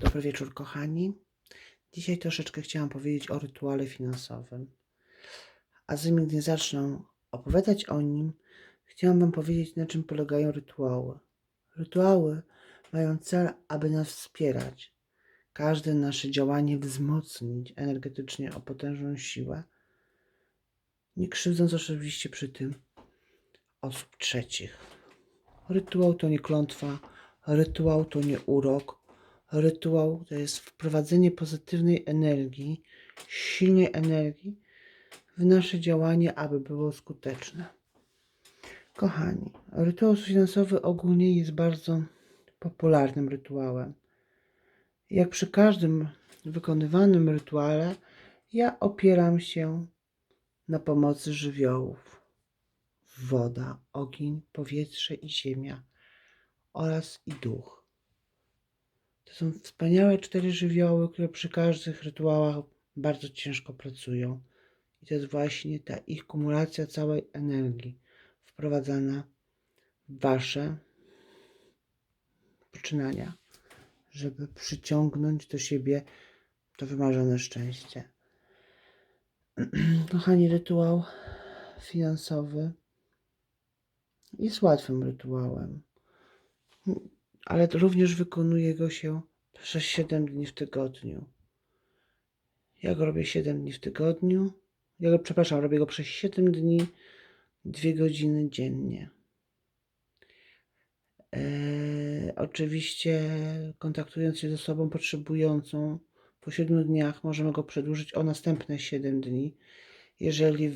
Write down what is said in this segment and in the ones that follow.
Dobry wieczór, kochani. Dzisiaj troszeczkę chciałam powiedzieć o rytuale finansowym. A zanim nie zacznę opowiadać o nim, chciałam Wam powiedzieć, na czym polegają rytuały. Rytuały mają cel, aby nas wspierać, każde nasze działanie wzmocnić energetycznie o potężną siłę, nie krzywdząc oczywiście przy tym osób trzecich. Rytuał to nie klątwa, rytuał to nie urok, rytuał to jest wprowadzenie pozytywnej energii, silnej energii w nasze działanie, aby było skuteczne. Kochani, rytuał finansowy ogólnie jest bardzo popularnym rytuałem. Jak przy każdym wykonywanym rytuale, ja opieram się na pomocy żywiołów. Woda, ogień, powietrze i ziemia oraz i duch. Są wspaniałe cztery żywioły, które przy każdych rytuałach bardzo ciężko pracują. I to jest właśnie ta ich kumulacja całej energii wprowadzana w wasze poczynania, żeby przyciągnąć do siebie to wymarzone szczęście. Kochani, rytuał finansowy jest łatwym rytuałem, ale również wykonuje go się przez 7 dni w tygodniu. Ja go robię 7 dni w tygodniu. Ja go, przepraszam, robię go przez 7 dni, 2 godziny dziennie. Eee, oczywiście kontaktując się z osobą potrzebującą po 7 dniach możemy go przedłużyć o następne 7 dni, jeżeli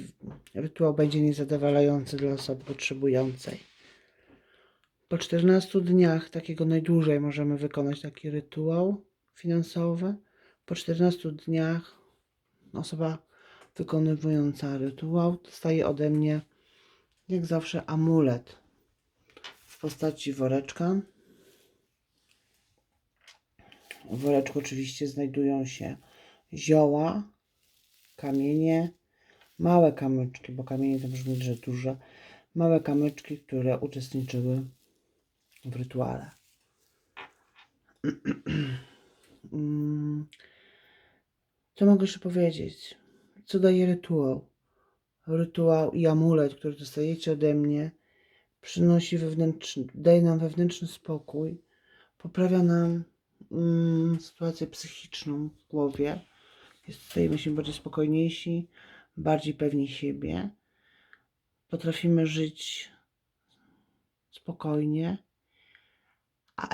rytuał będzie niezadowalający dla osoby potrzebującej. Po 14 dniach takiego najdłużej możemy wykonać taki rytuał finansowy. Po 14 dniach osoba wykonywująca rytuał dostaje ode mnie, jak zawsze, amulet w postaci woreczka. W woreczku oczywiście znajdują się zioła, kamienie, małe kamyczki, bo kamienie to brzmi, że duże, małe kamyczki, które uczestniczyły w rytuale. Mm, Co mogę jeszcze powiedzieć? Co daje rytuał? Rytuał i amulet, który dostajecie ode mnie, przynosi wewnętrzny, daje nam wewnętrzny spokój, poprawia nam mm, sytuację psychiczną w głowie. Stajemy się bardziej spokojniejsi, bardziej pewni siebie. Potrafimy żyć spokojnie,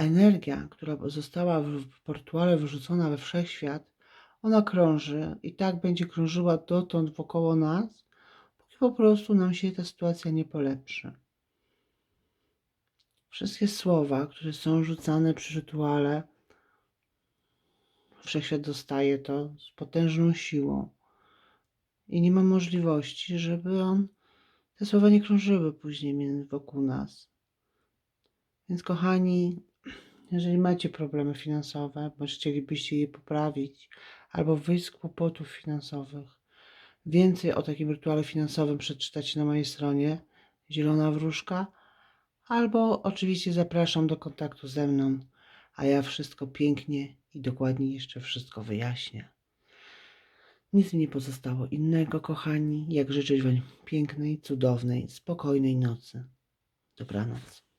energia, która została w portuale wyrzucona we wszechświat, ona krąży i tak będzie krążyła dotąd wokoło nas, póki po prostu nam się ta sytuacja nie polepszy. Wszystkie słowa, które są rzucane przy rytuale, wszechświat dostaje to z potężną siłą i nie ma możliwości, żeby on, te słowa nie krążyły później wokół nas. Więc kochani, jeżeli macie problemy finansowe, bądź chcielibyście je poprawić, albo wyjść z kłopotów finansowych, więcej o takim rytuale finansowym przeczytacie na mojej stronie Zielona Wróżka, albo oczywiście zapraszam do kontaktu ze mną, a ja wszystko pięknie i dokładnie jeszcze wszystko wyjaśnię. Nic mi nie pozostało innego, kochani, jak życzyć Wam pięknej, cudownej, spokojnej nocy. Dobranoc.